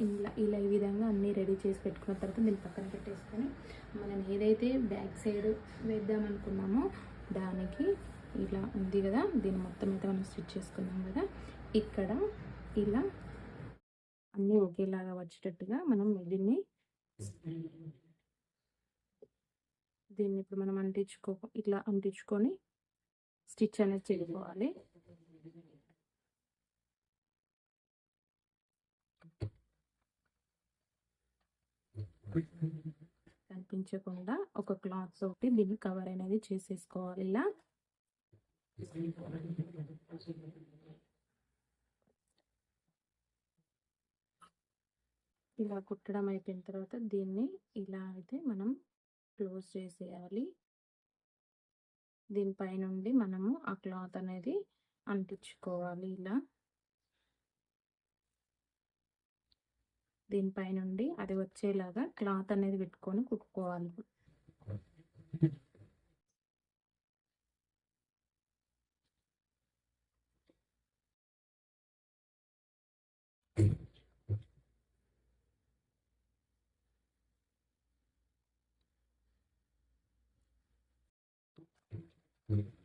ఇలా ఇలా ఈ విధంగా అన్నీ రెడీ చేసి పెట్టుకున్న తర్వాత దీన్ని పక్కన పెట్టేసుకొని మనం ఏదైతే బ్యాక్ సైడ్ వేద్దాం అనుకున్నామో దానికి ఇలా ఉంది కదా దీన్ని మొత్తం అయితే మనం స్టిచ్ చేసుకున్నాం కదా ఇక్కడ ఇలా అన్నీ ఒకేలాగా వచ్చేటట్టుగా మనం దీన్ని దీన్ని ఇప్పుడు మనం అంటించుకో ఇట్లా అంటించుకొని స్టిచ్ అనేది చేసుకోవాలి. కనిపించకుండా ఒక క్లాత్ తోటి దీన్ని కవర్ అనేది చేసేసుకోవాలి. ఇలా ఇలా కుట్టడం అయిపోయిన తర్వాత దీన్ని ఇలా అయితే మనం క్లోజ్ చేసేయాలి. దీనిపై నుండి మనము ఆ క్లాత్ అనేది అంటించుకోవాలి. ఇలా దీనిపై నుండి అది వచ్చేలాగా క్లాత్ అనేది పెట్టుకొని కుట్టుకోవాలి. Mm-hmm.